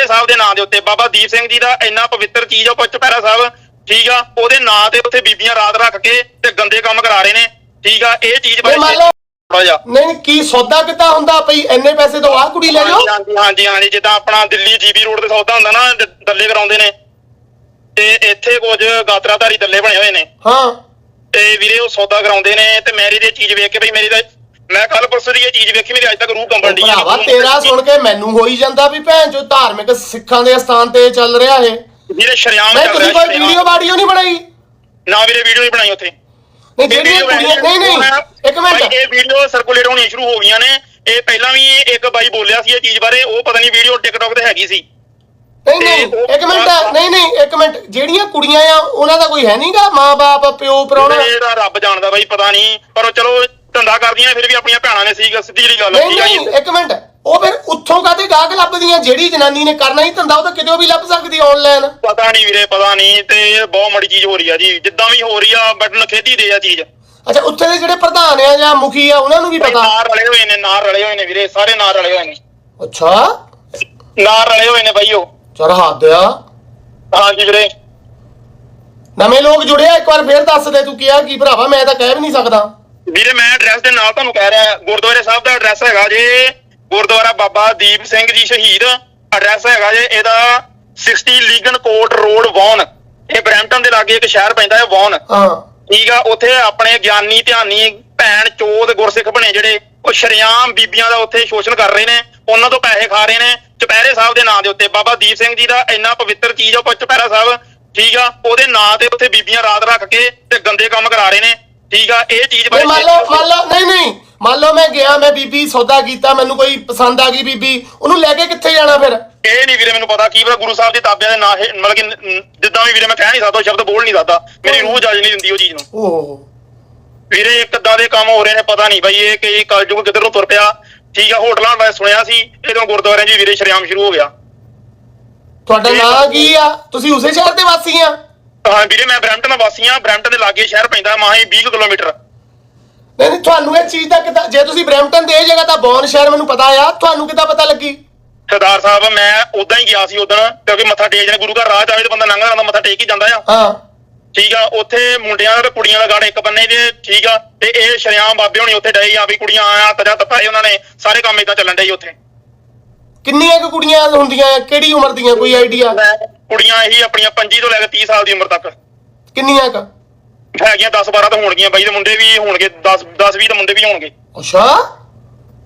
ਚਪੈਰੇ ਸਾਹਿਬ ਦੇ ਨਾਂ ਦੇ ਉੱਤੇ ਬਾਬਾ ਦੀਪ ਸਿੰਘ ਜੀ ਦਾ ਇੰਨਾ ਪਵਿੱਤਰ ਚੀਜ਼ ਆ ਚਪੈਰਾ ਸਾਹਿਬ ਠੀਕ ਆ ਉਹਦੇ ਨਾਂ ਦੇ ਉੱਤੇ ਬੀਬੀਆਂ ਰਾਤ ਰੱਖ ਕੇ ਤੇ ਗੰਦੇ ਕੰਮ ਕਰਾ ਰਹੇ ਨੇ ਠੀਕ ਆ ਇਹ ਚੀਜ਼ ਲਓ ਥੋੜਾ ਜਿਹਾ। ਨਹੀਂ ਕੀ ਸੌਦਾ ਕਿੱਦਾਂ ਹੁੰਦਾ ਭਈ ਇੰਨੇ ਪੈਸੇ ਤੋਂ ਆਹ ਕੁੜੀ ਲੈ ਜਾਓ? ਹਾਂਜੀ ਹਾਂਜੀ ਹਾਂਜੀ ਜਿੱਦਾਂ ਆਪਣਾ ਦਿੱਲੀ ਜੀਬੀ ਰੋਡ ਤੇ ਸੌਦਾ ਹੁੰਦਾ ਨਾ ਦ- ਦੱਲੇ ਕਰਾਉਂਦੇ ਨੇ ਤੇ ਇੱਥੇ ਕੁਝ ਗਾਤਰਾਧਾਰੀ ਦੱਲੇ ਬਣੇ ਹੋਏ ਨੇ। ਹਾਂ। ਤੇ ਵੀਰੇ ਉਹ ਸੌਦਾ ਕਰਾਉਂਦੇ ਨੇ ਤੇ ਮੇਰੀ ਦੀ ਚੀਜ਼ ਵੇਖ ਕੇ ਬਈ ਮੇਰੀ ਤਾਂ ਮੈਂ ਕੱਲ ਪਰਸੋਂ ਦੀ ਇਹ ਚੀਜ਼ ਵੇਖੀ ਮੇਰੀ ਅੱਜ ਤੱਕ ਰੂਹ ਕੰਬਣ ਦੀ ਭਰਾਵਾ ਤੇਰਾ ਸੁਣ ਕੇ ਮੈਨੂੰ ਹੋਈ ਜਾਂਦਾ ਵੀ ਭੈਣ ਜੋ ਧਾਰਮਿਕ ਸਿੱਖਾਂ ਦੇ ਸਥਾਨ ਤੇ ਚੱਲ ਰਿਹਾ ਇਹ। ਵੀਰੇ ਸ਼ਰਿਆਮ ਨਹੀਂ ਤੁਸੀਂ ਕੋਈ। ਵੀਡੀਓ ਬਾਡੀਓ ਨਹੀਂ ਬਣਾਈ? ਨਾ ਵੀਰੇ ਵੀਡੀਓ ਨਹੀਂ ਬਣਾਈ ਉੱਥੇ। ਨਹੀਂ ਜਿਹੜੀਆਂ ਕੁੜੀਆਂ ਨਹੀਂ ਨਹੀਂ ਇੱਕ ਮਿੰਟ। ਇਹ ਵੀਡੀਓ ਸਰਕੂਲੇਟ ਹੋਣੀ ਸ਼ੁਰੂ ਹੋ ਗਈਆਂ ਨੇ। ਇਹ ਪਹਿਲਾਂ ਵੀ ਇੱਕ ਬਾਈ ਬੋਲਿਆ ਸੀ ਇਹ ਚੀਜ਼ ਬਾਰੇ ਉਹ ਪਤਾ ਨਹੀਂ ਵੀਡੀਓ ਟਿਕਟੌਕ ਤੇ ਹੈਗੀ ਸੀ। ਨਹੀਂ ਨਹੀਂ ਇੱਕ ਮਿੰਟ ਨਹੀਂ ਨਹੀਂ ਇੱਕ ਮਿੰਟ। ਜਿਹੜੀਆਂ ਕੁੜੀਆਂ ਆ ਉਹਨਾਂ ਦਾ ਕੋਈ ਹੈ ਨਹੀਂਗਾ ਮਾਂ-ਬਾਪ ਪਿਓ ਪਰਾਉਣਾ ਇਹ ਤਾਂ ਰੱਬ ਜਾਣਦਾ ਬਾਈ ਪਤਾ ਨਹੀਂ। ਪਰ ਚਲੋ ਧੰਦਾ ਕਰਦੀਆਂ ਫਿਰ ਵੀ ਆਪਣੀਆਂ ਭੈਣਾਂ ਨੇ ਸੀ ਸਿੱਧੀ ਜਿਹੀ ਗੱਲ ਨਹੀਂ ਆ ਨਹੀਂ ਇੱਕ ਮਿੰਟ। ਉਹ ਫਿਰ ਉੱਥੋਂ ਕਾਤੇ ਗਾਹਕ ਲੱਭਦੀਆਂ? ਜਿਹੜੀ ਜਨਾਨੀ ਨੇ ਕਰਨਾ ਹੀ ਧੰਦਾ ਉਹ ਤਾਂ ਕਿਤੇ ਵੀ ਲੱਭ ਸਕਦੀ ਆਨਲਾਈਨ ਪਤਾ ਨਹੀਂ ਵੀਰੇ ਪਤਾ ਨਹੀਂ ਤੇ ਇਹ ਬਹੁਤ ਮਾੜੀ ਚੀਜ਼ ਹੋ ਰਹੀ ਆ ਜੀ। ਜਿੱਦਾਂ ਵੀ ਹੋ ਰਹੀ ਆ ਬਟ ਨਖੇਤੀ ਦੇ ਆ ਚੀਜ਼। ਅੱਛਾ ਉੱਥੇ ਦੇ ਜਿਹੜੇ ਪ੍ਰਧਾਨ ਆ ਜਾਂ ਮੁਖੀ ਆ ਉਹਨਾਂ ਨੂੰ ਵੀ ਪਤਾ? ਨਾਰ ਰਲੇ ਹੋਏ ਨੇ ਨਾਰ ਰਲੇ ਹੋਏ ਨੇ ਵੀਰੇ ਸਾਰੇ ਨਾਰ ਰਲੇ ਹੋਏ ਨੇ। ਅੱਛਾ। ਨਾਰ ਰਲੇ ਹੋਏ ਨੇ ਬਾਈ ਉਹ। ਚਲ ਹੱਦ ਆ। ਹਾਂਜੀ ਵੀਰੇ। ਨਵੇਂ ਲੋਕ ਜੁੜੇ ਆ ਇੱਕ ਵਾਰ ਫੇਰ ਦੱਸ ਦੇ ਤੂੰ ਕਿਹਾ ਕੀ ਭਰਾਵਾ ਮੈਂ ਤਾਂ ਕਹਿ ਵੀ ਨਹੀਂ ਸਕਦਾ। ਵੀਰੇ ਮੈਂ ਐਡਰੈਸ ਦੇ ਨਾਲ ਤੁਹਾਨੂੰ ਕਹਿ ਰਿਹਾ ਗੁਰਦੁਆਰੇ ਸਾਹਿਬ ਦਾ ਐਡਰੈਸ ਹੈਗਾ ਜੇ। ਗੁਰਦੁਆਰਾ ਬਾਬਾ ਦੀਪ ਸਿੰਘ ਜੀ ਸ਼ਹੀਦ। ਐਡਰੈਸ ਹੈਗਾ ਜੇ ਇਹਦਾ 60 ਲੀਗਨ ਕੋਟ ਰੋਡ ਵੌਨ ਇਹ ਬਰੈਂਪਟਨ ਦੇ ਲਾਗੇ ਇੱਕ ਸ਼ਹਿਰ ਪੈਂਦਾ ਹੈ ਵੌਨ ਹਾਂ। ਠੀਕ ਆ ਉੱਥੇ ਆਪਣੇ ਗਿਆਨੀ ਧਿਆਨੀ ਭੈਣ ਚੋਦ ਗੁਰਸਿੱਖ ਬਣੇ ਜਿਹੜੇ ਉਹ ਸ਼ਰਿਆਮ ਬੀਬੀਆਂ ਦਾ ਉੱਥੇ ਸ਼ੋਸ਼ਣ ਕਰ ਰਹੇ ਨੇ। ਉਹਨਾਂ ਤੋਂ ਪੈਸੇ ਖਾ ਰਹੇ ਨੇ। ਚਪੈਰੇ ਸਾਹਿਬ ਦੇ ਨਾਂ ਦੇ ਉੱਤੇ ਬਾਬਾ ਦੀਪ ਸਿੰਘ ਜੀ ਦਾ ਇੰਨਾ ਪਵਿੱਤਰ ਚੀਜ਼ ਆ ਚਪੈਰਾ ਸਾਹਿਬ। ਠੀਕ ਆ ਉਹਦੇ ਨਾਂ ਦੇ ਉੱਤੇ ਬੀਬੀਆਂ ਰਾਤ ਰੱਖ ਕੇ ਤੇ ਗੰਦੇ ਕੰਮ ਕਰਾ ਰਹੇ ਨੇ। ਠੀਕ ਆ ਇਹ ਚੀਜ਼ ਨਹੀਂ ਮੰਨ ਲਓ ਮੰਨ ਲਓ ਨਹੀਂ ਨਹੀਂ। ਮੰਨ ਲਓ ਮੈਂ ਗਿਆ ਮੈਂ ਬੀਬੀ ਸੌਦਾ ਕੀਤਾ ਮੈਨੂੰ ਕੋਈ ਪਸੰਦ ਆ ਗਈ ਬੀਬੀ। ਉਹਨੂੰ ਲੈ ਕੇ ਕਿੱਥੇ ਜਾਣਾ ਫਿਰ? ਇਹ ਨਹੀਂ ਵੀਰੇ ਮੈਨੂੰ ਪਤਾ ਕੀ ਪਤਾ ਗੁਰੂ ਸਾਹਿਬ ਦੇ ਤਾਬਿਆਂ ਦੇ ਨਾਂ ਇਹ ਮਤਲਬ ਕਿ ਨ- ਜਿੱਦਾਂ ਵੀ ਵੀਰੇ ਮੈਂ ਕਹਿ ਨਹੀਂ ਸਕਦਾ ਉਹ ਸ਼ਬਦ ਬੋਲ ਨਹੀਂ ਸਕਦਾ। ਮੇਰੀ ਰੂਹ ਜੱਜ ਨਹੀਂ ਦਿੰਦੀ ਉਹ ਚੀਜ਼ ਨੂੰ। ਓਹ। ਵੀਰੇ ਇੱਕ ਏਦਾਂ ਦੇ ਕੰਮ ਹੋ ਰਹੇ ਨੇ ਪਤਾ ਨਹੀਂ ਬਈ ਇਹ ਕਿ ਕਲਯੁਗ ਕਿੱਧਰ ਨੂੰ ਤੁਰ ਪਿਆ। ਠੀਕ ਆ ਹੋਟਲਾਂ ਦਾ ਸੁਣਿਆ ਸੀ ਇਹਦੋਂ ਗੁਰਦੁਆਰਿਆਂ 'ਚ ਵੀ ਵੀਰੇ ਸ਼ਰਿਆਮ ਸ਼ੁਰੂ ਹੋ ਗਿਆ। ਤੁਹਾਡਾ ਨਾਂ ਕੀ ਆ? ਤੁਸੀਂ ਉਸੇ ਸ਼ਹਿਰ ਦੇ ਵਾਸੀ ਆ? ਹਾਂ ਵੀਰੇ ਮੈਂ ਬਰੈਂਪਟਨ ਦਾ ਵਾਸੀ ਆ ਬਰੈਂਪਟਨ ਦੇ ਲਾਗੇ ਸ਼ਹਿਰ ਪੈਂਦਾ ਮਾਹੀ 20 ਕੁ ਕਿਲੋਮੀਟਰ। ਨਹੀਂ ਨਹੀਂ ਤੁਹਾਨੂੰ ਇਹ ਚੀਜ਼ ਦਾ ਕਿੱਦਾਂ ਜੇ ਤੁਸੀਂ ਬ੍ਰੈਂਪਟਨ ਦੇ ਇਹ ਜਗ੍ਹਾ ਤਾਂ ਬੌਨ ਸ਼ਹਿਰ ਮੈਨੂੰ ਪਤਾ ਆ ਤੁਹਾਨੂੰ ਕਿੱਦਾਂ ਪਤਾ ਲੱਗੀ? ਸਰਦਾਰ ਸਾਹਿਬ ਮੈਂ ਉਦਾਂ ਹੀ ਗਿਆ ਸੀ ਉਦੋਂ ਕਿਉਂਕਿ ਮੱਥਾ ਟੇਕ ਜਾਣਾ ਗੁਰੂ ਘਰ ਰਾਹ ਜਾਵੇ ਤੇ ਬੰਦਾ ਲੰਘਦਾ ਜਾਂਦਾ ਮੱਥਾ ਟੇਕ ਹੀ ਜਾਂਦਾ ਆ। ਹਾਂ। ਠੀਕ ਆ ਉੱਥੇ ਮੁੰਡਿਆਂ ਦਾ ਤੇ ਕੁੜੀਆਂ ਦਾ ਗਾੜ ਇੱਕ ਬੰਨੇ ਜੇ ਠੀਕ ਆ ਤੇ ਇਹ ਸ਼ਰਿਆਮ ਬਾਬੇ ਹੋਣੀ ਉੱਥੇ ਡਏ ਆ ਵੀ ਕੁੜੀਆਂ ਆਇਆ ਤਜਾ ਤਪਾਏ ਉਹਨਾਂ ਨੇ ਸਾਰੇ ਕੰਮ ਇਦਾਂ ਚੱਲਣ ਡਏ ਉੱਥੇ। ਕਿੰਨੀਆਂ ਕੁ ਕੁੜੀਆਂ ਹੁੰਦੀਆਂ ਆ ਕਿਹੜੀ ਉਮਰ ਦੀਆਂ ਕੋਈ ਆਈਡੀਆ? ਕੁੜੀਆਂ ਇਹੀ ਆਪਣੀਆਂ 25 ਤੋਂ ਲੈ ਕੇ 30 ਸਾਲ ਦੀ ਉਮਰ ਤੱਕ। ਕਿੰਨੀਆਂ ਕ ਹੈਗੀਆਂ 10 12 ਤਾਂ ਹੋਣਗੀਆਂ ਬਾਈ ਦੇ ਮੁੰਡੇ ਵੀ ਹੋਣਗੇ 10 10 20 ਤਾਂ ਮੁੰਡੇ ਵੀ ਹੋਣਗੇ। ਅੱਛਾ।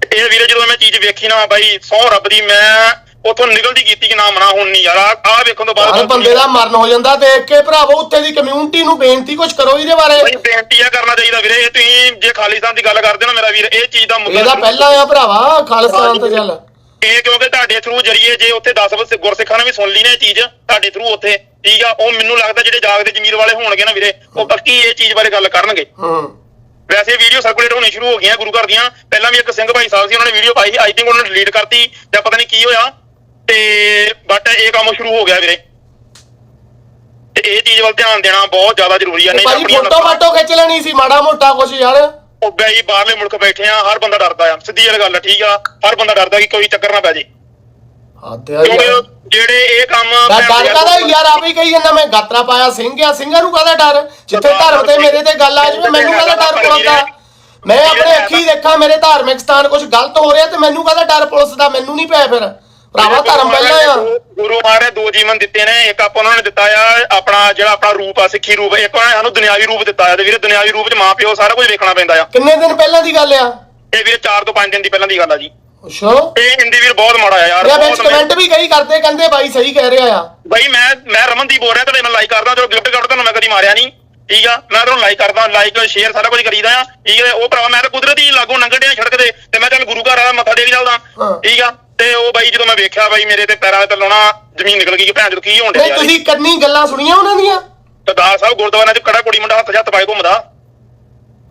ਇਹ ਵੀਰੇ ਜਦੋਂ ਮੈਂ ਚੀਜ਼ ਵੇਖੀ ਨਾ ਬਾਈ ਸੌ ਰੱਬ ਦੀ ਮੈਂ ਉਥੋਂ ਨਿਕਲਦੀ ਕੀਤੀ ਕਿ ਨਾ ਮਨਾ ਹੁਣ ਨਹੀਂ ਯਾਰ ਆ ਵੇਖਣ ਤੋਂ ਬਾਅਦ ਬੰਦੇ ਦਾ ਮਰਨ ਹੋ ਜਾਂਦਾ ਦੇਖ ਕੇ ਭਰਾਵੋ ਉੱਥੇ ਦੀ ਕਮਿਊਨਿਟੀ ਨੂੰ ਬੇਨਤੀ ਕੁਝ ਕਰੋ ਇਹਦੇ ਬਾਰੇ। ਬਾਈ ਬੇਨਤੀ ਆ ਕਰਨਾ ਚਾਹੀਦਾ ਵੀਰੇ ਇਹ ਤੁਸੀਂ ਜੇ ਖਾਲਿਸਤਾਨ ਦੀ ਗੱਲ ਕਰਦੇ ਹੋ ਨਾ ਮੇਰਾ ਵੀਰ ਇਹ ਚੀਜ਼ ਦਾ ਮੁੱਦਾ ਇਹਦਾ ਪਹਿਲਾਂ ਆ ਭਰਾਵਾ ਖਾਲਿਸਤਾਨ ਤੋਂ ਚੱਲ। ਇਹ ਕਿਉਂਕਿ ਤੁਹਾਡੇ ਥਰੂ ਜਰੀਏ ਜੇ ਉੱਥੇ 10 ਵਸੇ ਗੁਰਸਿੱਖਾਂ ਨੇ ਵੀ ਸੁਣ ਲਈ ਨਾ ਇਹ ਚੀਜ਼ ਤੁਹਾਡੇ ਥਰੂ ਉੱਥੇ ਠੀਕ ਆ? ਉਹ ਮੈਨੂੰ ਲੱਗਦਾ ਜਿਹੜੇ ਜਾਗਦੇ ਜ਼ਮੀਰ ਵਾਲੇ ਹੋਣਗੇ ਨਾ ਵੀਰੇ ਉਹ ਪੱਕੀ ਇਹ ਚੀਜ਼ ਬਾਰੇ ਗੱਲ ਕਰਨਗੇ। ਹੂੰ। ਵੈਸੇ ਵੀਡੀਓ ਸਰਕੂਲੇਟ ਹੋਣੀ ਸ਼ੁਰੂ ਹੋ ਗਈਆਂ ਗੁਰੂ ਘਰ ਦੀਆਂ। ਪਹਿਲਾਂ ਵੀ ਇੱਕ ਸਿੰਘ ਭਾਈ ਸਾਹਿਬ ਸੀ ਉਹਨਾਂ ਨੇ video Bhai C I think ਉਹਨਾਂ ਨੇ ਡਿਲੀਟ ਕਰਤੀ ਜਾਂ ਪਤਾ ਨਹੀਂ ਕੀ ਹੋਇਆ। ਤੇ ਬਟ ਇਹ ਕੰਮ ਸ਼ੁਰੂ ਹੋ ਗਿਆ ਵੀਰੇ। ਤੇ ਇਹ ਚੀਜ਼ ਵੱਲ ਧਿਆਨ ਦੇਣਾ ਬਹੁਤ ਜ਼ਿਆਦਾ ਜ਼ਰੂਰੀ ਆ ਨਹੀਂ ਆਪਣੀਆਂ ਫੋਟੋ ਫਾਟੋ ਖਿੱਚ ਲੈਣੀ ਸੀ ਮਾੜਾ ਮੋਟਾ ਕੁਝ ਯਾਰ। ਉਹ ਬਈ ਬਾਹਰਲੇ ਮੁਲਕ ਬੈਠੇ ਆ ਹਰ ਬੰਦਾ ਡਰਦਾ ਆ। ਸਿੱਧੀ ਜਿਹੀ ਗੱਲ ਆ ਠੀਕ ਆ? ਹਰ ਬੰਦਾ ਡਰਦਾ ਕਿ ਕੋਈ ਚੱਕਰ ਨਾ ਪੈ ਜੇ। ਹੱਦ ਆ ਕਿਉਂਕਿ ਯਾਰ ਜਿਹੜੇ ਇਹ ਕੰਮ ਦਾ ਭੈਣ ਡਰ ਦੇ ਕਾਦਾ ਯਾਰ ਆਪੇ ਕਹੀ ਜਾਂਦਾ ਮੈਂ ਗਾਤਰਾ ਪਾਇਆ ਸਿੰਘ ਆ ਸਿੰਘਾਂ ਨੂੰ ਕਾਦਾ ਡਰ? ਜਿੱਥੇ ਧਰਮ ਤੇ ਮੇਰੇ ਤੇ ਗੱਲ ਆ ਜਾਵੇ ਮੈਨੂੰ ਕਾਦਾ ਡਰ ਪੁਲਿਸ ਦਾ ਮੈਂ ਆਪਣੇ ਅੱਖੀ ਦੇਖਾਂ ਮੇਰੇ ਧਾਰਮਿਕ ਸਥਾਨ ਕੁਝ ਗਲਤ ਹੋ ਰਿਹਾ ਤੇ ਮੈਨੂੰ ਕਾਦਾ ਡਰ ਪੁਲਿਸ ਦਾ ਮੈਨੂੰ ਨਹੀਂ ਪਿਆ ਫਿਰ। ਭਰਾਵਾ ਧਰਮ ਪਹਿਲਾਂ ਆ। ਗੁਰੂ ਮਹਾਰਾਜ ਦੋ ਜੀਵਨ ਦਿੱਤੇ ਨੇ ਇੱਕ ਆਪਾਂ ਉਹਨਾਂ ਨੇ ਦਿੱਤਾ ਆ ਆਪਣਾ ਜਿਹੜਾ ਆਪਣਾ ਰੂਪ ਆ ਸਿੱਖੀ ਰੂਪ ਇੱਕ ਉਹਨਾਂ ਨੇ ਸਾਨੂੰ ਦੁਨਿਆਵੀ ਰੂਪ ਦਿੱਤਾ ਆ ਤੇ ਵੀਰੇ ਦੁਨਿਆਵੀ ਰੂਪ 'ਚ ਮਾਂ ਪਿਓ ਸਾਰਾ ਕੁਝ ਵੇਖਣਾ ਪੈਂਦਾ ਆ। ਕਿੰਨੇ ਦਿਨ ਪਹਿਲਾਂ ਦੀ ਗੱਲ ਆ? ਇਹ ਵੀਰੇ 4 ਤੋਂ 5 ਦਿਨ ਦੀ ਪਹਿਲਾਂ ਦੀ ਗੱਲ ਆ ਜੀ। ਅੱਛਾ। ਇਹ ਹਿੰਦੀ ਵੀਰ ਬਹੁਤ ਮਾੜਾ ਆ ਯਾਰ ਇਹ ਵਿੱਚ ਬਹੁਤ ਕਮੈਂਟ ਵੀ ਕਈ ਕਰਦੇ ਕਹਿੰਦੇ ਬਾਈ ਸਹੀ ਕਹਿ ਰਿਹਾ ਆ। ਬਾਈ ਮੈਂ ਮੈਂ ਰਮਨਦੀਪ ਬੋਲ ਰਿਹਾ ਤੁਹਾਡੇ ਨਾਲ ਲਾਈਕ ਕਰਦਾ ਜੋ ਗਿਫਟ ਕਰ ਤੁਹਾਨੂੰ ਮੈਂ ਕਦੀ ਮਾਰਿਆ ਨਹੀਂ। ਠੀਕ ਆ ਮੈਂ ਤੁਹਾਨੂੰ ਲਾਈਕ ਕਰਦਾ ਲਾਈਕ ਸ਼ੇਅਰ ਸਾਰਾ ਕੁਝ ਕਰੀਦਾ ਆ। ਠੀਕ ਹੈ ਉਹ ਭਰਾ ਮੈਂ ਤਾਂ ਕੁਦਰਤੀ ਲਾਗੋਂ ਲੰਘਣ ਡਿਆ ਸੜਕ ਤੇ ਤੇ ਮੈਂ ਚੱਲ ਗੁਰੂ ਘਰ ਆ ਮੱਥਾ ਟੇਕ ਚੱਲਦਾ। ਠੀਕ ਆ ਤੇ ਉਹ ਬਾਈ ਜਦੋਂ ਮੈਂ ਵੇਖਿਆ ਬਾਈ ਮੇਰੇ ਤੇ ਪੈਰਾਂ ਤੇ ਲਾਉਣਾ ਜ਼ਮੀਨ ਨਿਕਲ ਗਈ ਕਿ ਭੈਣ ਚੋਦ ਕੀ ਹੋਣ ਨਹੀਂ ਡਿਆ ਤੁਸੀਂ ਕੰਨੀ ਗੱਲਾਂ ਸੁਣੀਆਂ ਉਹਨਾਂ ਦੀਆਂ? ਸਰਦਾਰ ਸਾਹਿਬ ਗੁਰਦੁਆਰਾ ਚ ਕੜਾ ਕੁੜੀ ਮੁੰਡਾ ਹੱਥ ਜੱਤ ਪਾਏ ਘੁੰਮਦਾ।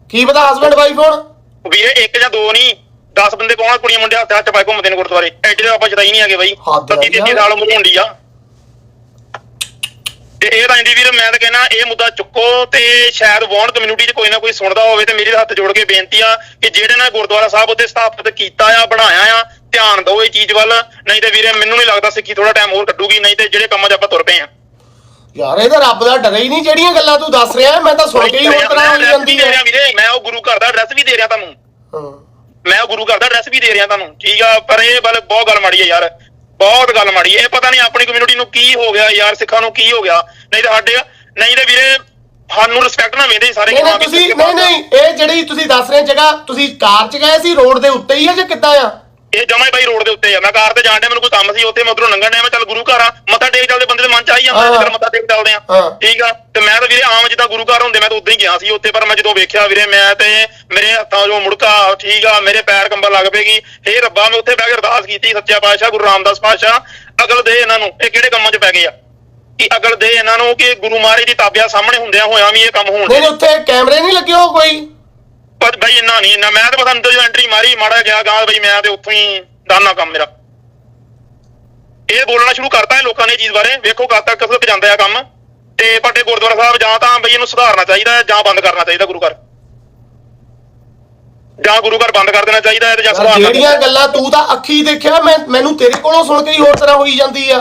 ਕੀ ਪਤਾ ਹਸਬੰਡ ਵਾਈਫ ਹੋਣ? ਵੀਰੇ ਇੱਕ ਜਾਂ ਦੋ ਨਹੀਂ 10 ਬੰਦੇ ਕੋਣ ਕੁੜੀਆਂ ਮੁੰਡੇ ਹੱਥ ਹੱਥ ਪਾਏ ਘੁੰਮਦੇ ਨੇ ਗੁਰਦੁਆਰੇ। ਐਡੇ ਆਪਾਂ ਚਤਾਈ ਨਹੀਂ ਹੈਗੇ ਬਾਈ। ਹੱਦ ਆ 33 ਯਾਰ। ਸਾਲ ਉਮਰ ਹੁੰਦੀ ਆ। ਤੇ ਇਹ ਤਾਂ ਇੰਦੀ ਵੀਰ ਮੈਂ ਤਾਂ ਕਹਿਣਾ ਇਹ ਮੁੱਦਾ ਚੁੱਕੋ ਤੇ ਸ਼ਾਇਦ ਵੌਨ ਕਮਿਊਨਿਟੀ 'ਚ ਕੋਈ ਨਾ ਕੋਈ ਸੁਣਦਾ ਹੋਵੇ ਤੇ ਮੇਰੇ ਹੱਥ ਜੋੜ ਕੇ ਬੇਨਤੀ ਆ ਕਿ ਜਿਹੜੇ ਨੇ ਗੁਰਦੁਆਰਾ ਸਾਹਿਬ ਉੱਤੇ ਸਥਾਪਿਤ ਕੀਤਾ ਆ ਬਣਾਇਆ ਆ ਧਿਆਨ ਦਿਓ ਇਹ ਚੀਜ਼ ਵੱਲ। ਨਹੀਂ ਤੇ ਵੀਰੇ ਮੈਨੂੰ ਨਹੀਂ ਲੱਗਦਾ ਸਿੱਖੀ ਥੋੜਾ ਟਾਈਮ ਹੋਰ ਕੱਢੂਗੀ ਨਹੀਂ ਤੇ ਜਿਹੜੇ ਕੰਮਾਂ 'ਚ ਆਪਾਂ ਤੁਰ ਪਏ ਆ। ਯਾਰ ਇਹ ਤਾਂ ਰੱਬ ਦਾ ਡਰ ਹੀ ਨਹੀਂ ਜਿਹੜੀਆਂ ਗੱਲਾਂ ਤੂੰ ਦੱਸ ਰਿਹਾ ਮੈਂ ਤਾਂ ਸੁਣ ਕੇ ਹੀ ਹੋਰ ਤਰ੍ਹਾਂ ਹੋਈ ਜਾਂਦੀ ਹੈ ਵੀਰੇ ਮੈਂ ਉਹ ਗੁਰੂ ਘਰ ਦਾ ਐਡਰੈਸ ਵੀ ਦੇ ਰਿਹਾ ਤੁਹਾਨੂੰ। ਹਾਂ। ਮੈਂ ਗੁਰੂ ਘਰ ਦਾ ਐਡਰੈਸ ਵੀ ਦੇ ਰਿਹਾ ਤੁਹਾਨੂੰ ਠੀਕ ਆ ਪਰ ਇਹ ਬਲ ਬਹੁਤ ਗੱਲ ਮਾੜੀ ਹੈ ਯਾਰ ਬਹੁਤ ਗੱਲ ਮਾੜੀ ਹੈ ਇਹ ਪਤਾ ਨਹੀਂ ਆਪਣੀ ਕਮਿਊਨਿਟੀ ਨੂੰ ਕੀ ਹੋ ਗਿਆ ਯਾਰ ਸਿੱਖਾਂ ਨੂੰ ਕੀ ਹੋ ਗਿਆ। ਨਹੀਂ ਤਾਂ ਸਾਡੇ ਨਹੀਂ ਤੇ ਵੀਰੇ ਸਾਨੂੰ ਰਿਸਪੈਕਟ ਨਾ ਵੇਂਦੇ ਸਾਰੇ ਨਹੀਂ ਨਹੀਂ ਤੁਸੀਂ ਨਹੀਂ ਨਹੀਂ ਇਹ ਜਿਹੜੀ ਤੁਸੀਂ ਦੱਸ ਰਹੇ ਜਗ੍ਹਾ ਤੁਸੀਂ ਕਾਰ 'ਚ ਗਏ ਸੀ ਰੋਡ ਦੇ ਉੱਤੇ ਹੀ ਆ ਜਾਂ ਕਿੱਦਾਂ ਆ? ਇਹ ਜਮਾ ਹੀ ਬਾਈ ਰੋਡ ਦੇ ਉੱਤੇ ਆ। ਮੈਂ ਕਾਰ ਤੇ ਜਾਣ ਡਿਆ ਮੈਨੂੰ ਕੋਈ ਕੰਮ ਸੀ ਉੱਥੇ ਮੈਂ ਉਧਰੋਂ ਲੰਘਣ ਡਿਆ ਮੈਂ ਚੱਲ ਗੁਰੂ ਘਰ ਆ। ਮੱਥਾ ਟੇਕ ਚੱਲਦੇ ਬੰਦੇ ਦੇ ਮਨ ਚ ਆਈ ਜਾਂਦਾ। ਚੱਲ ਮੱਥਾ ਟੇਕ ਚੱਲਦੇ ਆ। ਠੀਕ ਆ? ਤੇ ਮੈਂ ਤਾਂ ਵੀਰੇ ਆਮ ਜਿੱਦਾਂ ਗੁਰੂ ਘਰ ਹੁੰਦੇ ਮੈਂ ਤਾਂ ਉਦਾਂ ਹੀ ਗਿਆ ਸੀ ਉੱਥੇ ਪਰ ਮੈਂ ਜਦੋਂ ਵੇਖਿਆ ਵੀਰੇ ਮੈਂ ਤੇ ਮੇਰੇ ਹੱਥਾਂ 'ਚੋਂ ਮੁੜਕਾ ਠੀਕ ਆ ਮੇਰੇ ਪੈਰ ਕੰਬਣ ਲੱਗ ਪਏਗੀ ਹੇ ਰੱਬਾ ਮੈਂ ਉੱਥੇ ਬਹਿ ਕੇ ਅਰਦਾਸ ਕੀਤੀ ਸੱਚਾ ਪਾਤਸ਼ਾਹ ਗੁਰੂ ਰਾਮਦਾਸ ਪਾਤਸ਼ਾਹ ਅਕਲ ਦੇ ਇਹਨਾਂ ਨੂੰ ਇਹ ਕਿਹੜੇ ਕੰਮਾਂ 'ਚ ਪੈ ਗਏ ਆ? ਕਿ ਅਕਲ ਦੇ ਇਹਨਾਂ ਨੂੰ ਕਿ ਗੁਰੂ ਮਹਾਰਾਜ ਦੀ ਤਾਬਿਆ ਸਾਹਮਣੇ ਹੁੰਦਿਆਂ ਹੋਇਆਂ ਵੀ ਇਹ ਕੰਮ ਹੋਣ ਨਹੀਂ, ਉੱਥੇ ਕੈਮਰੇ ਨਹੀਂ ਲੱਗੇ ਹੋ ਕੋਈ? ਪਰ ਬਈ ਇੰਨਾ ਨਹੀਂ ਇੰਨਾ ਮੈਂ ਤਾਂ ਬਸ ਅੰਦਰ ਜਦੋਂ ਐਂਟਰੀ ਮਾਰੀ, ਮਾੜਾ ਗਿਆ ਗਾਂ ਬਈ ਮੈਂ ਤੇ ਉੱਥੋਂ ਹੀ ਦਾਨਾ ਕੰਮ ਮੇਰਾ। ਇਹ ਬੋਲਣਾ ਸ਼ੁਰੂ ਕਰਤਾ ਹੈ ਲੋਕਾਂ ਨੇ ਚੀਜ਼ ਬਾਰੇ। ਵੇਖੋ ਕਦ ਤੱਕ ਕਸਰ ਜਾਂਦਾ ਆ ਕੰਮ। ਤੇ ਵੱਡੇ ਗੁਰਦੁਆਰਾ ਸਾਹਿਬ ਜਾਂ ਤਾਂ ਬਈ ਇਹਨੂੰ ਸੁਧਾਰਨਾ ਚਾਹੀਦਾ ਜਾਂ ਬੰਦ ਕਰਨਾ ਚਾਹੀਦਾ ਗੁਰੂ ਘਰ। ਜਾਂ ਗੁਰੂ ਘਰ ਬੰਦ ਕਰ ਦੇਣਾ ਚਾਹੀਦਾ ਹੈ ਤੇ ਜਾਂ ਯਾਰ, ਸੁਧਾਰਨਾ ਜਿਹੜੀਆਂ। ਗੱਲਾਂ ਤੂੰ ਤਾਂ ਅੱਖੀ ਦੇਖਿਆ ਮੈਂ ਮੈਨੂੰ ਤੇਰੇ ਕੋਲੋਂ ਸੁਣ ਕੇ ਹੀ ਹੋਰ ਤਰ੍ਹਾਂ ਹੋਈ ਜਾਂਦੀ ਆ।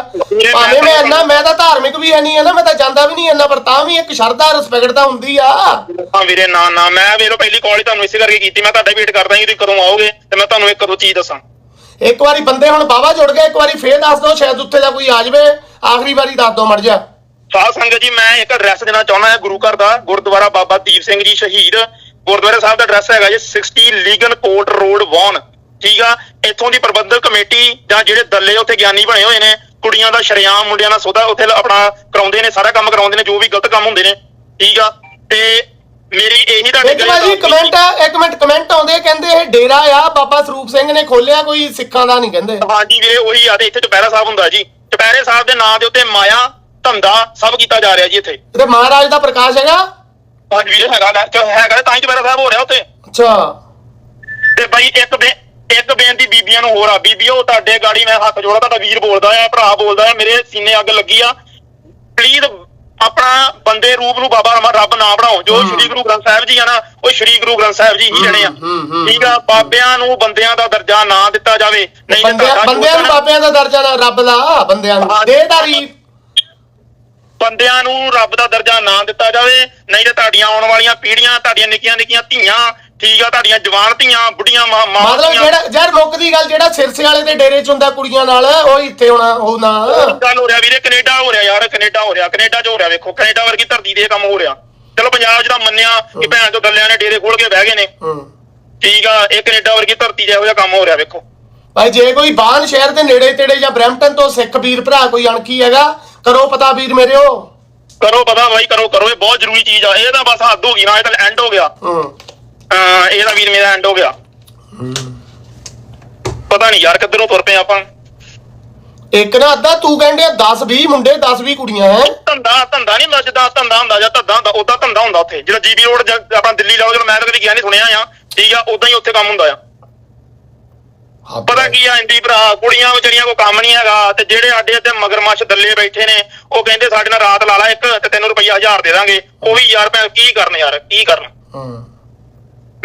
ਭਾਵੇਂ ਮੈਂ ਇੰਨਾ ਮੈਂ ਤਾਂ ਧਾਰਮਿਕ ਵੀ ਹੈ ਨਹੀਂ ਹੈ ਨਾ ਮੈਂ ਤਾਂ ਜਾਂਦਾ ਵੀ ਨਹੀਂ ਇੰਨਾ ਪਰ ਤਾਂ ਵੀ ਇੱਕ ਸ਼ਰਧਾ ਰਿਸਪੈਕਟ ਤਾਂ ਹੁੰਦੀ ਆ। ਹਾਂ ਵੀਰੇ ਨਾ ਨਾ ਮੈਂ ਵੇਖੋ ਪਹਿਲੀ ਕਾਲ ਹੀ ਤੁਹਾਨੂੰ ਇਸੇ ਕਰਕੇ ਕੀਤੀ ਮੈਂ ਤੁਹਾਡਾ ਵੇਟ ਕਰਦਾ ਹਾਂ ਕਿ ਤੁਸੀਂ ਕਦੋਂ ਆਓਗੇ ਤੇ ਮੈਂ ਤੁਹਾਨੂੰ ਇੱਕ ਦੋ ਚੀਜ਼ ਦੱਸਾਂ। ਇੱਕ ਵਾਰੀ ਬੰਦੇ ਹੁਣ ਬਾਵਾ ਜੁੜ ਗਏ ਇੱਕ ਵਾਰੀ ਫੇਰ ਦੱਸ ਦੋ ਸ਼ਾਇਦ ਉੱਥੇ ਦਾ ਕੋਈ ਆ ਜਾਵੇ। ਆਖਰੀ ਵਾਰੀ ਦੱਸ ਦੋ ਮੜ ਜਾ। ਸਾਧ ਸੰਗਤ ਜੀ ਮੈਂ ਇੱਕ ਐਡਰੈਸ ਦੇਣਾ ਚਾਹੁੰਦਾ ਹਾਂ ਗੁਰੂ ਘਰ ਦਾ ਗੁਰਦੁਆਰਾ ਬਾਬਾ ਦੀਪ ਸਿੰਘ ਜੀ ਸ਼ਹੀਦ। ਗੁਰਦੁਆਰਾ ਸਾਹਿਬ ਦਾ ਐਡਰੈਸ ਹੈਗਾ ਜੀ 60 ਲੀਗਨ ਕੋਟ ਰੋਡ ਵਾਨ ਠੀਕ ਆ? ਇੱਥੋਂ ਦੀ ਪ੍ਰਬੰਧਕ ਕਮੇਟੀ ਜਾਂ ਜਿਹੜੇ ਦੱਲੇ ਉੱਥੇ ਗਿਆਨੀ ਬਣੇ ਹੋਏ ਨੇ ਕੁੜੀਆਂ ਦਾ ਸ਼ਰਿਆਮ ਮੁੰਡਿਆਂ ਦਾ ਸੌਦਾ ਉੱਥੇ ਆਪਣਾ ਕਰਾਉਂਦੇ ਨੇ ਸਾਰਾ ਕੰਮ ਕਰਾਉਂਦੇ ਨੇ ਜੋ ਵੀ ਗਲਤ ਕੰਮ ਹੁੰਦੇ ਨੇ। ਠੀਕ ਆ? ਤੇ ਮੇਰੀ ਇਹੀ ਤੁਹਾਡੇ ਇੱਕ ਵਾਰੀ ਕਮੈਂਟ ਇੱਕ ਮਿੰਟ ਕਮੈਂਟ ਆਉਂਦੇ ਕਹਿੰਦੇ ਇਹ ਡੇਰਾ ਆ ਬਾਬਾ ਸਰੂਪ ਸਿੰਘ ਨੇ ਖੋਲਿਆ ਕੋਈ ਸਿੱਖਾਂ ਦਾ ਨਹੀਂ ਕਹਿੰਦੇ। ਹਾਂਜੀ ਵੀਰੇ ਉਹੀ ਆ ਤੇ ਇੱਥੇ ਚੁਪਹਿਰਾ ਸਾਹਿਬ ਹੁੰਦਾ ਜੀ। ਚੁਪਹਿਰੇ ਸਾਹਿਬ ਦੇ ਨਾਂ ਦੇ ਉੱਤੇ ਮਾਇਆ ਧੰਦਾ ਸਭ ਕੀਤਾ ਜਾ ਰਿਹਾ ਜੀ ਇੱਥੇ। ਤੇ ਮਹਾਰਾਜ ਦਾ ਪ੍ਰਕਾਸ਼ ਹੈਗਾ। ਹਾਂਜੀ ਵੀਰੇ ਹੈਗਾ ਲੈ, ਚ- ਹੈਗਾ ਤਾਂ ਹੀ ਚੁਪਹਿਰਾ ਸਾਹਿਬ ਹੋ ਰਿਹਾ ਉੱਥੇ। ਅੱਛਾ। ਤੇ ਬਾਈ ਇੱਕ ਬੇ ਇੱਕ ਬੇਨਤੀ ਬੀਬੀਆਂ ਨੂੰ ਹੋਰ ਆ। ਬੀਬੀਓ ਤੁਹਾਡੇ ਗਾੜੀ ਮੈਂ ਹੱਥ ਜੋੜਾ ਤੁਹਾਡਾ ਵੀਰ ਬੋਲਦਾ ਆ ਭਰਾ ਬੋਲਦਾ ਆ ਮੇਰੇ ਸੀਨੇ ਅੱਗ ਲੱਗੀ ਆ। ਪਲੀਜ਼ ਆਪਣਾ ਬੰਦੇ ਰੂਪ ਨੂੰ ਬਾਬਾ ਰਮਾ ਰੱਬ ਨਾ ਬਣਾਓ। ਜੋ। ਸ੍ਰੀ ਗੁਰੂ ਗ੍ਰੰਥ ਸਾਹਿਬ ਜੀ ਆ ਨਾ ਉਹ ਸ੍ਰੀ ਗੁਰੂ ਗ੍ਰੰਥ ਸਾਹਿਬ ਜੀ ਹੀ ਜਣੇ ਆ। ਠੀਕ ਆ ਬਾਬਿਆਂ ਨੂੰ ਬੰਦਿਆਂ ਦਾ ਦਰਜਾ ਨਾ ਦਿੱਤਾ ਜਾਵੇ। ਨਹੀਂ ਤੇ ਬੰਦਿਆਂ ਤੁਹਾਡਾ ਬੰਦਿਆਂ ਨੂੰ। ਬਾਬਿਆਂ ਦਾ ਦਰਜਾ ਨਾ ਰੱਬ ਦਾ ਬੰਦਿਆਂ ਨੂੰ। ਹਾਂ। ਬੰਦਿਆਂ ਨੂੰ ਰੱਬ ਦਾ ਦਰਜਾ ਨਾ ਦਿੱਤਾ ਜਾਵੇ ਨਹੀਂ ਤੇ ਤੁਹਾਡੀਆਂ ਆਉਣ ਵਾਲੀਆਂ ਪੀੜ੍ਹੀਆਂ ਤੁਹਾਡੀਆਂ ਨਿੱਕੀਆਂ ਨਿੱਕੀਆਂ ਧੀਆਂ ਠੀਕ ਆ ਤੁਹਾਡੀਆਂ ਜਵਾਨ ਧੀਆਂ ਬੁੱਢੀਆਂ ਮਾਂ ਮਾਂ ਮਤਲਬ ਜਿਹੜਾ ਯਾਰ ਮੁੱਕਦੀ ਗੱਲ ਜਿਹੜਾ ਸਿਰਸੇ ਵਾਲੇ ਦੇ ਡੇਰੇ ਚ ਹੁੰਦਾ ਕੁੜੀਆਂ ਨਾਲ ਉਹ ਇੱਥੇ ਹੋਣਾ ਉਹ ਨਾ। ਗੱਲ ਹੋ ਰਿਹਾ ਵੀਰੇ ਕੈਨੇਡਾ ਹੋ ਰਿਹਾ ਯਾਰ ਕੈਨੇਡਾ ਹੋ ਰਿਹਾ ਕੈਨੇਡਾ 'ਚ ਹੋ ਰਿਹਾ ਵੇਖੋ ਕੈਨੇਡਾ ਵਰਗੀ ਧਰਤੀ ਤੇ ਇਹ ਕੰਮ ਹੋ ਰਿਹਾ। ਚਲੋ ਪੰਜਾਬ 'ਚ ਤਾਂ ਮੰਨਿਆ ਕਿ ਭੈਣ ਤੋਂ ਦੱਲਿਆਂ ਨੇ ਡੇਰੇ ਖੋਲ ਕੇ ਬਹਿ ਗਏ ਨੇ। ਠੀਕ ਆ ਇਹ ਕੈਨੇਡਾ ਵਰਗੀ ਧਰਤੀ ਇਹੋ ਜਿਹਾ ਕੰਮ ਹੋ ਰਿਹਾ ਵੇਖੋ। ਭਾਈ ਜੇ ਕੋਈ ਬਾਨ ਸ਼ਹਿਰ ਦੇ ਨੇੜੇ ਤੇੜੇ ਜਾਂ ਬ੍ਰੈਂਪਟਨ ਤੋਂ ਸਿੱਖ ਵੀਰ ਭਰਾ ਕੋਈ ਅਣਖੀ ਹੈਗਾ ਕਰੋ ਪਤਾ ਵੀਰ ਮੇਰਿਓ ਕਰੋ ਪਤਾ ਬਾਈ ਕਰੋ ਕਰੋ। ਇਹ ਬਹੁਤ ਜ਼ਰੂਰੀ ਚੀਜ਼ ਆ। ਇਹ ਤਾਂ ਬਸ ਹੱਦ ਹੋ ਗਈ ਨਾ ਇਹ ਤਾਂ ਐਂਡ ਹੋ ਗਿਆ। ਹੂੰ। ਅਹ ਇਹ ਤਾਂ ਵੀਰ ਮੇਰਾ ਐਂਡ ਹੋ ਗਿਆ। ਪਤਾ ਨਹੀਂ ਯਾਰ ਕਿੱਧਰੋਂ ਤੁਰ ਪਏ ਆਪਾਂ। ਇੱਕ ਨਾ ਅੱਧਾ ਤੂੰ ਕਹਿੰਦੇ 10 20 ਮੁੰਡੇ 10 20 ਕੁੜੀਆਂ ਹੈ। ਧੰਦਾ ਧੰਦਾ ਨਹੀਂ ਜਿੱਦਾਂ ਧੰਦਾ ਹੁੰਦਾ ਜਾਂ ਧੰਦਾ ਹੁੰਦਾ ਉਦਾਂ ਧੰਦਾ ਹੁੰਦਾ ਉੱਥੇ। ਜਿਹੜਾ ਜੀਬੀ ਰੋਡ ਆਪਣਾ ਦਿੱਲੀ ਲਾਓ ਜਦੋਂ ਮੈਂ ਤਾਂ ਕਦੀ ਗਿਆ ਨਹੀਂ ਸੁਣਿਆ ਆ। ਠੀਕ ਆ ਉਦਾਂ ਹੀ ਉੱਥੇ ਕੰਮ ਹੁੰਦਾ ਆ। ਪਤਾ ਕੀ ਆ ਇੰਦੀ ਭਰਾ ਕੁੜੀਆਂ ਵਿਚਾਰੀਆਂ ਕੋ ਕੰਮ ਨਹੀਂ ਹੈਗਾ ਤੇ ਜਿਹੜੇ ਸਾਡੇ ਇੱਥੇ ਮਗਰਮੱਛ ਦੱਲੇ ਬੈਠੇ ਨੇ ਉਹ ਕਹਿੰਦੇ ਸਾਡੇ ਨਾਲ ਰਾਤ ਲਾ ਲਾ ਇੱਕ ਤੇ ਤੈਨੂੰ ਰੁਪਈਆ 1000 ਦੇ ਦਾਂਗੇ। ਉਹ ਵੀ ਯਾਰ ਭੈਣ ਕੀ ਕਰਨ ਯਾਰ ਕੀ ਕਰਨ? ਹੂੰ।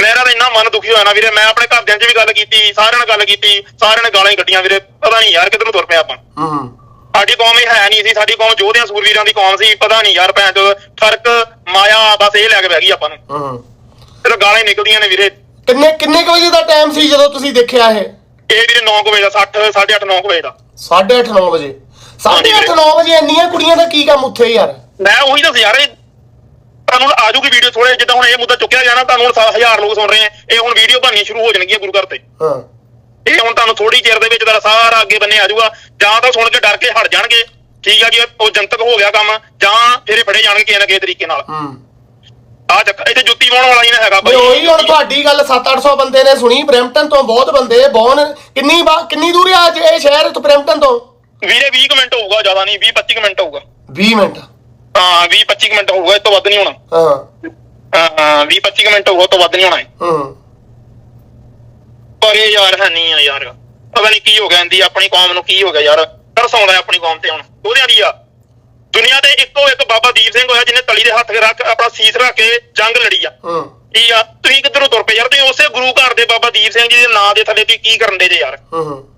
ਮੇਰਾ ਤਾਂ ਇੰਨਾ ਮਨ ਦੁਖੀ ਹੋਇਆ ਨਾ ਵੀਰੇ ਮੈਂ ਆਪਣੇ ਘਰਦਿਆਂ 'ਚ ਵੀ ਗੱਲ ਕੀਤੀ ਸਾਰਿਆਂ ਨਾਲ ਗੱਲ ਕੀਤੀ ਸਾਰਿਆਂ ਨੇ ਗਾਲਾਂ ਹੀ ਕੱਢੀਆਂ ਵੀਰੇ ਪਤਾ ਨਹੀਂ ਯਾਰ ਕਿੱਧਰ ਨੂੰ ਤੁਰ ਪਿਆ ਆਪਾਂ। ਹੂੰ। ਸਾਡੀ ਕੌਮ ਹੀ ਹੈ ਨਹੀਂ ਸੀ ਸਾਡੀ ਕੌਮ ਯੋਧਿਆਂ ਸੂਰਵੀਰਾਂ ਦੀ ਕੌਮ ਸੀ ਪਤਾ ਨਹੀਂ ਯਾਰ ਭੈਣ ਚੋ ਫ਼ਰਕ ਮਾਇਆ ਬਸ ਇਹ ਲੈ ਕੇ ਬਹਿ ਗਈ ਆਪਾਂ ਨੂੰ। ਹੂੰ। ਤੇ ਗਾਲਾਂ ਹੀ ਨਿਕਲਦੀਆਂ ਨੇ ਵੀਰੇ। ਕਿੰਨੇ ਕਿੰਨੇ ਕੁ ਵਜੇ ਦਾ ਟਾਈਮ ਸੀ ਜਦੋਂ ਤੁਸੀਂ ਦੇਖਿਆ ਇਹ? ਇਹ ਵੀਰੇ 9 ਵਜੇ ਦਾ 60 8:30 9 ਵਜੇ ਦਾ। 8:30 9 ਵਜੇ। 8:30 9 ਵਜੇ ਇੰਨੀਆਂ ਕੁੜੀਆਂ ਦਾ ਕੀ ਕੰਮ ਉੱਥੇ ਯਾਰ? ਮੈਂ ਉਹੀ ਦੱਸ ਯਾਰ ਇਹ ਤੁਹਾਨੂੰ ਆਜੂਗੀ ਵੀਡੀਓ ਥੋੜੇ ਜਿੱਦਾਂ ਹੁਣ ਇਹ ਮੁੱਦਾ ਚੁੱਕਿਆ ਨਾ ਤੁਹਾਨੂੰ ਹੁਣ 7000 ਲੋਕ ਸੁਣ ਰਹੇ ਨੇ ਇਹ ਹੁਣ ਵੀਡੀਓ ਬਣਨੀਆਂ ਸ਼ੁਰੂ ਹੋ ਜਾਣਗੀਆਂ ਗੁਰੂ ਘਰ ਤੇ। ਹਾਂ। ਇਹ ਹੁਣ ਤੁਹਾਨੂੰ ਥੋੜੀ ਚਿਰ ਦੇ ਵਿੱਚ ਦਾ ਸਾਰਾ ਅੱਗੇ ਬੰਨੇ ਆ ਜਾਊਗਾ। ਜਾਂ ਤਾਂ ਸੁਣ ਕੇ ਡਰ ਕੇ ਹਟ ਜਾਣਗੇ। ਠੀਕ ਆ ਜੀ ਉਹ ਜਨਤਕ ਹੋ ਗਿਆ ਕੰਮ। ਜਾਂ ਫਿਰ ਇਹ ਫੜੇ ਜਾਣਗੇ ਕਿਸੇ ਨਾ ਕਿਸੇ ਤਰੀਕੇ ਨਾਲ। ਹੂੰ। ਆ ਚੱਕ ਇੱਥੇ ਜੁੱਤੀ ਪਾਉਣ ਵਾਲਾ ਹੀ ਨਾ ਹੈਗਾ ਬਈ। ਉਹੀ ਹੁਣ ਤੁਹਾਡੀ ਗੱਲ 7-800 ਬੰਦੇ ਨੇ ਸੁਣੀ ਬ੍ਰੈਂਪਟਨ ਤੋਂ ਬਹੁਤ ਬੰਦੇ ਬੌਨ ਕਿੰਨੀ ਬਾ ਕਿੰਨੀ ਦੂਰ ਆ ਅੱਜ ਇਹ ਸ਼ਹਿਰ ਤੋਂ ਬ੍ਰੈਂਪਟਨ ਤੋਂ? ਵੀਰੇ 20 ਕੁ ਮਿੰਟ ਹੋਊਗਾ ਜ਼ਿਆਦਾ ਨਹੀਂ 20 25 ਮਿੰਟ ਹੋਊਗਾ। 20 ਮਿੰਟ। ਹਾਂ 20 25 ਮਿੰਟ ਹੋਊਗਾ ਇਸ ਤੋਂ ਵੱਧ ਨਹੀਂ ਹੋਣਾ। ਹਾਂ। ਹਾਂ ਹਾਂ 20 25 ਮਿੰਟ ਹੋਊਗਾ ਇਸ ਤੋਂ ਵੱਧ ਨਹੀਂ ਹੋਣਾ ਇਹ। ਹੂੰ। ਪਰ ਇਹ ਯਾਰ ਹੈ ਨਹੀਂ ਆ ਯਾਰ। ਪਤਾ ਨਹੀਂ ਕੀ ਹੋ ਗਿਆ ਇੰਦੀ ਆਪਣੀ ਕੌਮ ਨੂੰ ਕੀ ਹੋ ਗਿਆ ਯਾਰ। ਤਰਸ ਆਉਂਦਾ ਹੈ ਆਪਣੀ ਕੌਮ ਤੇ ਹੁਣ। ਉਹਦਿਆਂ ਦੀ ਆ। ਦੁਨੀਆ ਤੇ ਇੱਕੋ ਇੱਕ ਬਾਬਾ ਦੀਪ ਸਿੰਘ ਹੋਇਆ ਜਿਹਨੇ ਤਲੀ ਦੇ ਹੱਥ ਰੱਖ ਆਪਣਾ ਸੀਸ ਰੱਖ ਕੇ ਜੰਗ ਲੜੀ ਆ। ਹੂੰ। ਕੀ ਆ? ਤੁਸੀਂ ਕਿੱਧਰੋਂ ਤੁਰ ਪਏ ਯਾਰ? ਤੁਸੀਂ ਉਸੇ ਗੁਰੂ ਘਰ ਦੇ ਬਾਬਾ ਦੀਪ ਸਿੰਘ ਜੀ ਦੇ ਨਾਂ ਦੇ ਥੱਲੇ ਤੁਸੀਂ ਕੀ ਕਰਨ ਦੇ ਜੇ ਯਾਰ? ਹੂੰ ਹੂੰ।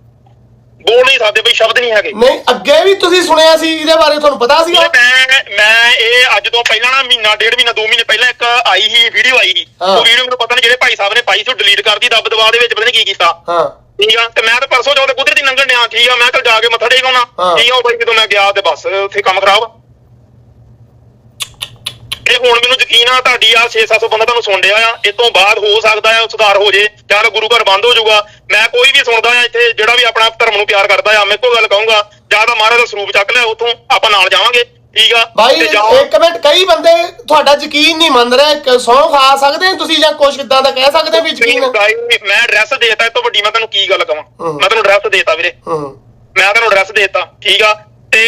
ਬੋਲ ਨਹੀਂ ਸਕਦੇ ਬਈ ਸ਼ਬਦ ਨਹੀਂ ਹੈਗੇ। ਨਹੀਂ ਅੱਗੇ ਵੀ ਤੁਸੀਂ ਸੁਣਿਆ ਸੀ ਇਹਦੇ ਬਾਰੇ ਤੁਹਾਨੂੰ ਪਤਾ ਇਹ ਮੈਂ ਮੈਂ ਇਹ ਅੱਜ ਤੋਂ ਪਹਿਲਾਂ ਨਾ ਮਹੀਨਾ ਡੇਢ ਮਹੀਨਾ ਦੋ ਮਹੀਨੇ ਪਹਿਲਾਂ ਇੱਕ ਆਈ ਸੀ ਵੀਡੀਓ ਆਈ ਸੀ। ਉਹ ਵੀਡੀਓ ਮੈਨੂੰ ਪਤਾ ਨਹੀਂ ਜਿਹੜੇ ਭਾਈ ਸਾਹਿਬ ਨੇ ਪਾਈ ਸੀ ਉਹ ਡਿਲੀਟ ਕਰਦੀ ਦੱਬ ਦਬਾ ਦੇ ਵਿੱਚ ਪਤਾ ਨਹੀਂ ਕੀ ਕੀਤਾ। ਹਾਂ। ਠੀਕ ਆ ਤੇ ਮੈਂ ਤਾਂ ਪਰਸੋਂ ਜਦੋਂ ਕੁਦਰਤੀ ਲੰਘਣ ਡਿਆ ਠੀਕ ਆ ਮੈਂ ਤਾਂ ਜਾ ਕੇ ਮੱਥਾ ਟੇਕ ਆਉਣਾ। ਹਾਂ। ਠੀਕ ਆ ਉਹ ਬਾਈ ਜਦੋਂ ਮੈਂ ਗਿਆ ਤੇ ਬਸ ਉੱਥੇ ਕੰਮ ਖਰਾਬ। ਇਹ ਹੁਣ ਮੈਨੂੰ ਯਕੀਨ ਆ ਤੁਹਾਡੀ ਆ 6-700 ਬੰਦਾ ਤੁਹਾਨੂੰ ਸੁਣ ਰਿਹਾ ਆ ਇਸ ਤੋਂ ਬਾਅਦ ਹੋ ਸਕਦਾ ਆ ਸੁਧਾਰ ਹੋ ਜੇ। ਤਾਂ ਗੁਰੂ ਘਰ ਬੰਦ ਹੋ ਜਾਊਗਾ। ਮੈਂ ਕੋਈ ਵੀ ਸੁਣਦਾ ਆ ਇੱਥੇ ਜਿਹੜਾ ਵੀ ਆਪਣਾ ਧਰਮ ਨੂੰ ਪਿਆਰ ਕਰਦਾ ਆ ਮੈਂ ਕੋਈ ਗੱਲ ਕਹੂੰਗਾ ਜਾਂ ਤਾਂ ਮਹਾਰਾਜ ਦਾ ਸਰੂਪ ਚੱਕ ਲਿਆ ਉੱਥੋਂ ਆਪਾਂ ਨਾਲ ਜਾਵਾਂਗੇ। ਠੀਕ ਆ ਭਾਈ ਇੱਕ ਮਿੰਟ ਕਈ ਬੰਦੇ ਤੁਹਾਡਾ ਯਕੀਨ ਨਹੀਂ ਮੰਨ ਰਹੇ ਸੌਂ ਖਾ ਸਕਦੇ ਤੁਸੀਂ ਜਾਂ ਕੁਛ ਇਦਾਂ ਦਾ ਕਹਿ ਸਕਦੇ ਵੀ ਯਕੀਨ? ਮੈਂ ਐਡਰੈਸ ਦੇਤਾ ਇਹ ਤੋਂ ਵੱਡੀ ਮੈਂ ਤੈਨੂੰ ਕੀ ਗੱਲ ਕਵਾਂ। ਮੈਂ ਤੈਨੂੰ ਐਡਰੈਸ ਦੇਤਾ ਵੀਰੇ। ਮੈਂ ਤੈਨੂੰ ਐਡਰੈਸ ਦੇਤਾ ਠੀਕ ਆ? ਤੇ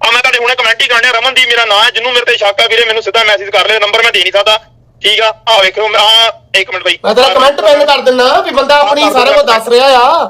ਆ ਮੈਂ ਤੁਹਾਡੇ ਹੁਣੇ ਕਮੈਂਟ ਹੀ ਕਰਨਿਆ ਰਮਨਦੀਪ ਮੇਰਾ ਨਾਮ ਹੈ ਜਿਹਨੂੰ ਮੇਰੇ ਤੇ ਸ਼ੱਕ ਆ ਵੀਰੇ ਮੈਨੂੰ ਸਿੱਧਾ ਮੈਸੇਜ ਕਰ ਲਿਓ ਨੰਬਰ ਮੈਂ ਦੇ ਨਹੀਂ ਸਕਦਾ ਠੀਕ ਆ? ਆ ਵੇਖੋ ਆ ਇੱਕ ਮਿੰਟ ਬਈ। ਮੈਂ ਤੇਰਾ ਕਮੈਂਟ ਪਿੰਨ ਕਰ ਦਿੰਨਾ ਵੀ ਬੰਦਾ ਆਪਣੀ ਸਾਰਾ ਕੁਝ ਦੱਸ ਰਿਹਾ ਆ।